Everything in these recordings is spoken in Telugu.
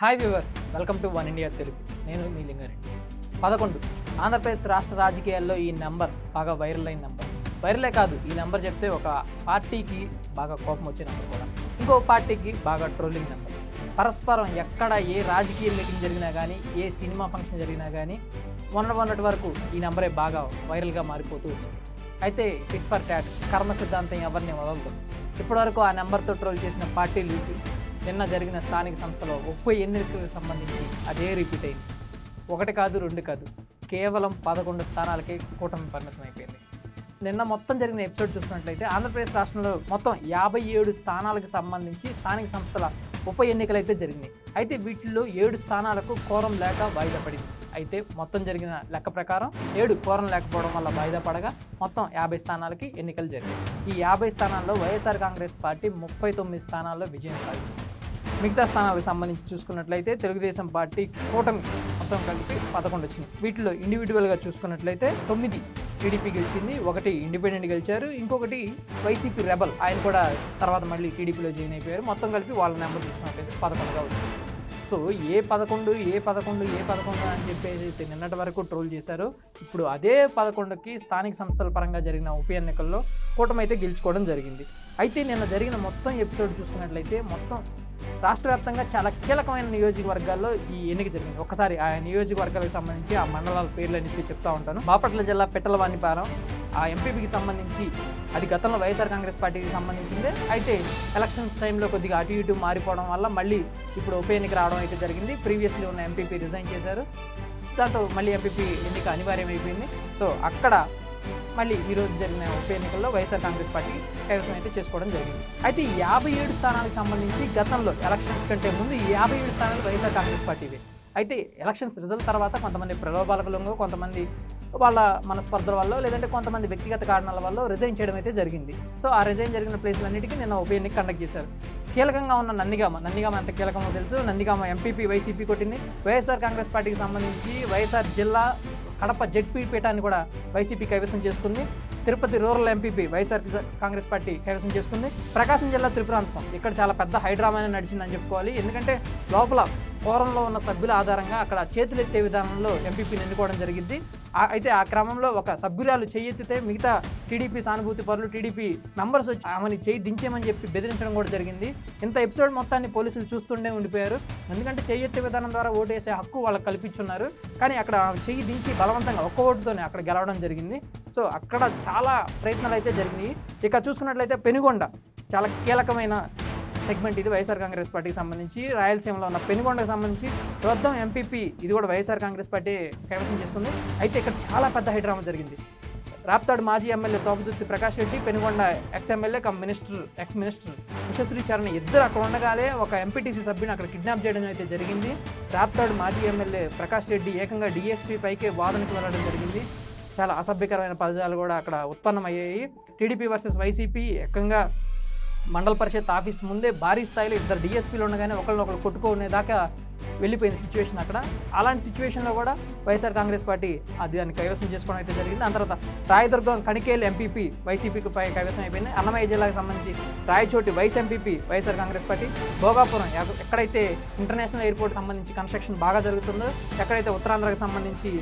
Hi viewers welcome to one India Telugu నేను మీ లింగారెడ్డి. పదకొండు. ఆంధ్రప్రదేశ్ రాష్ట్ర రాజకీయాల్లో ఈ నెంబర్ బాగా వైరల్ అయిన నెంబర్. వైరలే కాదు ఈ నెంబర్ చెప్తే ఒక పార్టీకి బాగా కోపం వచ్చే నెంబర్ కూడా. ఇంకో పార్టీకి బాగా ట్రోలింగ్ నెంబర్. పరస్పరం ఎక్కడ ఏ రాజకీయ మీటింగ్ జరిగినా కానీ ఏ సినిమా ఫంక్షన్ జరిగినా కానీ మొన్న మొన్నటి వరకు ఈ నెంబరే బాగా వైరల్గా మారిపోతూ వచ్చింది. అయితే ఫిట్ ఫర్ ట్యాట్ కర్మ సిద్ధాంతం ఎవరిని వదలదు? ఇప్పటివరకు ఆ నెంబర్తో ట్రోల్ చేసిన పార్టీలు నిన్న జరిగిన స్థానిక సంస్థలో ముప్పై ఎన్నికలకు సంబంధించి అదే రిపీట్ అయింది. ఒకటి కాదు రెండు కాదు కేవలం పదకొండు స్థానాలకే కూటమి పరిమితం అయిపోయింది నిన్న మొత్తం జరిగిన ఎపిసోడ్ చూసినట్లయితే ఆంధ్రప్రదేశ్ రాష్ట్రంలో మొత్తం యాభై ఏడు స్థానాలకు సంబంధించి స్థానిక సంస్థల ఉప ఎన్నికలు అయితే జరిగినాయి. అయితే వీటిల్లో ఏడు స్థానాలకు కోరం లేక వాయిదా పడింది. అయితే మొత్తం జరిగిన లెక్క ప్రకారం ఏడు కోరం లేకపోవడం వల్ల వాయిదా పడగా మొత్తం యాభై స్థానాలకి ఎన్నికలు జరిగాయి. ఈ యాభై స్థానాల్లో వైఎస్ఆర్ కాంగ్రెస్ పార్టీ ముప్పై తొమ్మిది స్థానాల్లో విజయం సాధించింది. మిగతా స్థానాలకు సంబంధించి చూసుకున్నట్లయితే తెలుగుదేశం పార్టీ కూటమి మొత్తం కలిపి పదకొండు వచ్చింది. వీటిలో ఇండివిజువల్గా చూసుకున్నట్లయితే తొమ్మిది టీడీపీ గెలిచింది ఒకటి ఇండిపెండెంట్ గెలిచారు ఇంకొకటి వైసీపీ రెబల్ ఆయన కూడా తర్వాత మళ్ళీ టీడీపీలో జాయిన్ అయిపోయారు. మొత్తం కలిపి వాళ్ళ నెంబర్ చూసుకున్నట్లయితే పదకొండుగా వచ్చింది. సో ఏ పదకొండు ఏ పదకొండు ఏ పదకొండు అని చెప్పేసి అయితే నిన్నటి వరకు ట్రోల్ చేశారో. ఇప్పుడు అదే పదకొండుకి స్థానిక సంస్థల పరంగా జరిగిన ఉప ఎన్నికల్లో కూటమి అయితే గెలుచుకోవడం జరిగింది. అయితే నిన్న జరిగిన మొత్తం ఎపిసోడ్ చూసుకున్నట్లయితే మొత్తం రాష్ట్ర వ్యాప్తంగా చాలా కీలకమైన నియోజకవర్గాల్లో ఈ ఎన్నిక జరిగింది. ఒకసారి ఆ నియోజకవర్గాలకు సంబంధించి ఆ మండలాల పేర్లు అన్నింటినీ చెప్తా ఉంటాను. బాపట్ల జిల్లా పిట్టలవాణిపాలెం ఆ ఎంపీపీకి సంబంధించి అది గతంలో వైఎస్ఆర్ కాంగ్రెస్ పార్టీకి సంబంధించిందే. అయితే ఎలక్షన్ టైంలో కొద్దిగా అటు ఇటు మారిపోవడం వల్ల మళ్ళీ ఇప్పుడు ఉప ఎన్నిక రావడం అయితే జరిగింది. ప్రీవియస్లీ ఉన్న ఎంపీపీ రిజైన్ చేశారు. దాంతో మళ్ళీ ఎంపీపీ ఎన్నిక అనివార్యమైపోయింది. సో అక్కడ మళ్ళీ ఈరోజు జరిగిన ఉప ఎన్నికల్లో వైఎస్ఆర్ కాంగ్రెస్ పార్టీ కైవసం అయితే చేసుకోవడం జరిగింది. అయితే యాభై ఏడు స్థానాలకు సంబంధించి గతంలో ఎలక్షన్స్ కంటే ముందు యాభై ఏడు స్థానాలు వైఎస్ఆర్ కాంగ్రెస్ పార్టీవే. అయితే ఎలక్షన్స్ రిజల్ట్ తర్వాత కొంతమంది ప్రలోభాలకులంగా కొంతమంది వాళ్ళ మనస్పర్ధల వల్ల లేదంటే కొంతమంది వ్యక్తిగత కారణాల వల్ల రిజైన్ చేయడం అయితే జరిగింది. సో ఆ రిజైన్ జరిగిన ప్లేస్లన్నిటికీ నిన్న ఉప ఎన్నిక కండక్ట్ చేశారు. కీలకంగా ఉన్న నందిగామ నందిగామ ఎంత కీలకమో తెలుసు. నందిగామ ఎంపీపీ వైసీపీ కొట్టింది. వైఎస్ఆర్ కాంగ్రెస్ పార్టీకి సంబంధించి వైఎస్ఆర్ జిల్లా కడప జెడ్పీ పీఠాన్ని కూడా వైసీపీ కైవసం చేసుకుంది. Tirupati rural MPP YSR Congress party కైవసం చేసుకుంది. ప్రకాశం జిల్లా త్రిపురాంతం. ఇక్కడ చాలా పెద్ద హైడ్రామానే నడిచిందని చెప్పుకోవాలి. ఎందుకంటే లోపల ఫోరంలో ఉన్న సభ్యుల ఆధారంగా అక్కడ చేతులెత్తే విధానంలో ఎంపీపీని ఎన్నుకోవడం జరిగింది. అయితే ఆ క్రమంలో ఒక సభ్యురాలు చేయెత్తితే మిగతా టీడీపీ సానుభూతి పరులు టీడీపీ మెంబర్స్ వచ్చి ఆమెని చేయి దించేమని చెప్పి బెదిరించడం కూడా జరిగింది. ఇంత ఎపిసోడ్ మొత్తాన్ని పోలీసులు చూస్తుండే ఉండిపోయారు. ఎందుకంటే చేయెత్తే విధానం ద్వారా ఓటు వేసే హక్కు వాళ్ళకి కల్పించున్నారు. కానీ అక్కడ చేయి చెయ్యి దించి బలవంతంగా ఒక్క ఓటుతోనే అక్కడ గెలవడం జరిగింది. సో అక్కడ చాలా ప్రయత్నాలు అయితే జరిగినాయి. ఇక చూసుకున్నట్లయితే పెనుగొండ చాలా కీలకమైన సెగ్మెంట్ ఇది వైఎస్ఆర్ కాంగ్రెస్ పార్టీకి సంబంధించి. రాయలసీమలో ఉన్న పెనుగొండకు సంబంధించి వృద్ధం ఎంపీపీ ఇది కూడా వైఎస్ఆర్ కాంగ్రెస్ పార్టీ కైవసం చేసుకుంది. అయితే ఇక్కడ చాలా పెద్ద హైడ్రామా జరిగింది. రాప్తాడు మాజీ MLA Thopudurthi Prakash Reddy Penukonda ex MLA cum minister ex minister Vishwasri Charan ఇద్దరు అక్కడ ఉండగానే ఒక ఎంపీటీసీ సభ్యుని అక్కడ కిడ్నాప్ చేయడం అయితే జరిగింది. రాప్తాడు మాజీ ఎమ్మెల్యే ప్రకాష్ రెడ్డి ఏకంగా డిఎస్పీ పైకే వాదనకు వెళ్ళడం జరిగింది. చాలా అసభ్యకరమైన పదజాలు కూడా అక్కడ ఉత్పన్నమయ్యాయి. టీడీపీ వర్సెస్ వైసీపీ ఏకంగా మండల పరిషత్ ఆఫీస్ ముందే భారీ స్థాయిలో ఇద్దరు డిఎస్పీలు ఉండగానే ఒకరినొకరు కొట్టుకునే దాకా వెళ్ళిపోయింది సిచ్యువేషన్ అక్కడ. అలాంటి సిచ్యువేషన్లో కూడా వైఎస్ఆర్ కాంగ్రెస్ పార్టీ అది దాన్ని కైవసం చేసుకోవడం అయితే జరిగింది. దాని తర్వాత రాయదుర్గం కణికేలు ఎంపీపీ వైసీపీకి పై కైవసం అయిపోయింది. అన్నమయ్య జిల్లాకు సంబంధించి Rayachoti vice MPP YSR Congress party Bhogapuram ఎక్కడైతే ఇంటర్నేషనల్ ఎయిర్పోర్ట్ సంబంధించి కన్స్ట్రక్షన్ బాగా జరుగుతుందో ఎక్కడైతే ఉత్తరాంధ్రకు సంబంధించి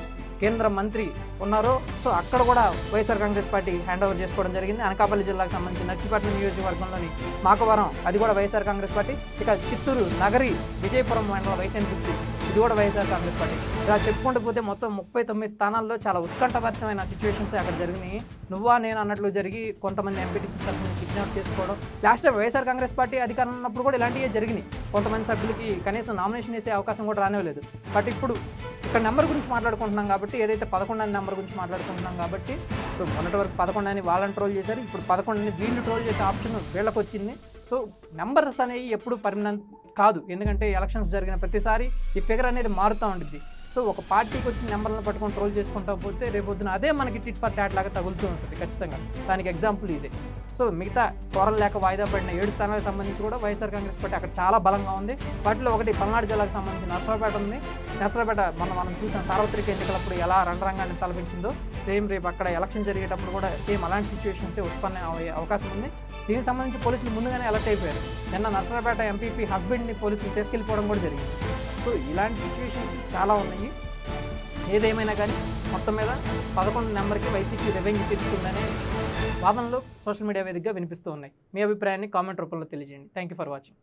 కేంద్ర మంత్రి ఉన్నారో. సో అక్కడ కూడా YSR Congress party hand over చేసుకోవడం జరిగింది. అనకాపల్లి జిల్లాకు సంబంధించి నర్సీపట్నం నియోజకవర్గంలోని మాకవరం అది కూడా వైఎస్ఆర్ కాంగ్రెస్ పార్టీ. ఇక చిత్తూరు నగరి విజయపురం మండలం వైసీపీ ఇది కూడా వైఎస్ఆర్ కాంగ్రెస్ పార్టీ. ఇలా చెప్పుకుంటూ పోతే మొత్తం ముప్పై తొమ్మిది స్థానాల్లో చాలా ఉత్కంఠభరితమైన సిచ్యువేషన్స్ అక్కడ జరిగినాయి. నువ్వా నేను అన్నట్లు జరిగి కొంతమంది ఎంపీటీసీ సభ్యులను కిడ్నాప్ చేసుకోవడం. Last time YSR Congress party అధికారం ఉన్నప్పుడు కూడా ఇలాంటివే జరిగినాయి. కొంతమంది సభ్యులకి కనీసం నామినేషన్ వేసే అవకాశం కూడా రానివ్వలేదు. బట్ ఇప్పుడు ఇక్కడ నెంబర్ గురించి మాట్లాడుకుంటున్నాం కాబట్టి ఏదైతే పదకొండు అనే నెంబర్ గురించి మాట్లాడుకుంటున్నాం కాబట్టి సో మొన్నటి వరకు పదకొండు అని వాళ్ళని ట్రోల్ చేశారు ఇప్పుడు పదకొండు అని వీళ్ళు ట్రోల్ చేసే ఆప్షన్ వీళ్ళకి వచ్చింది సో నెంబర్స్ అనేవి ఎప్పుడు పర్మనెంట్ కాదు. ఎందుకంటే ఎలక్షన్స్ జరిగిన ప్రతిసారి ఈ ఫిగర్ అనేది మారుతూ ఉంటుంది సో ఒక పార్టీకి వచ్చిన నెంబర్లను పట్టుకొని ట్రోల్ చేసుకుంటా పోతే రేపొద్దున అదే మనకి టిట్ ఫర్ ట్యాట్ లాగా తగులుతూ ఉంటుంది ఖచ్చితంగా. దానికి ఎగ్జాంపుల్ ఇదే. సో మిగతా కోరలు లేక వాయిదా పడిన ఏడు స్థానాలకు సంబంధించి కూడా వైఎస్ఆర్ కాంగ్రెస్ పార్టీ అక్కడ చాలా బలంగా ఉంది. వాటిలో ఒకటి పల్నాడు జిల్లాకు సంబంధించి నర్సరాపేట ఉంది. నర్సరాపేట మనం మనం చూసిన సార్వత్రిక ఎన్నికలప్పుడు ఎలా రణరంగాన్ని తలపించిందో సేమ్ రేపు అక్కడ ఎలక్షన్ జరిగేటప్పుడు కూడా సేమ్ అలాంటి సిచ్యువేషన్సే ఉత్పన్న అయ్యే అవకాశం ఉంది. దీనికి సంబంధించి పోలీసులు ముందుగానే అలర్ట్ అయిపోయారు. నిన్న నర్సరాపేట ఎంపీపీ హస్బెండ్ని పోలీసులు తీసుకెళ్ళిపోవడం కూడా జరిగింది. సో ఇలాంటి సిచ్యువేషన్స్ చాలా ఉన్నాయి. ఏదేమైనా కానీ మొత్తం మీద పదకొండు నెంబర్కి వైసీపీ రెవెన్యూ తీర్చుకుందనే వాదనలు సోషల్ మీడియా వేదికగా వినిపిస్తూ ఉన్నాయి. మీ అభిప్రాయాన్ని కామెంట్ రూపంలో తెలియజేయండి. Thank you for watching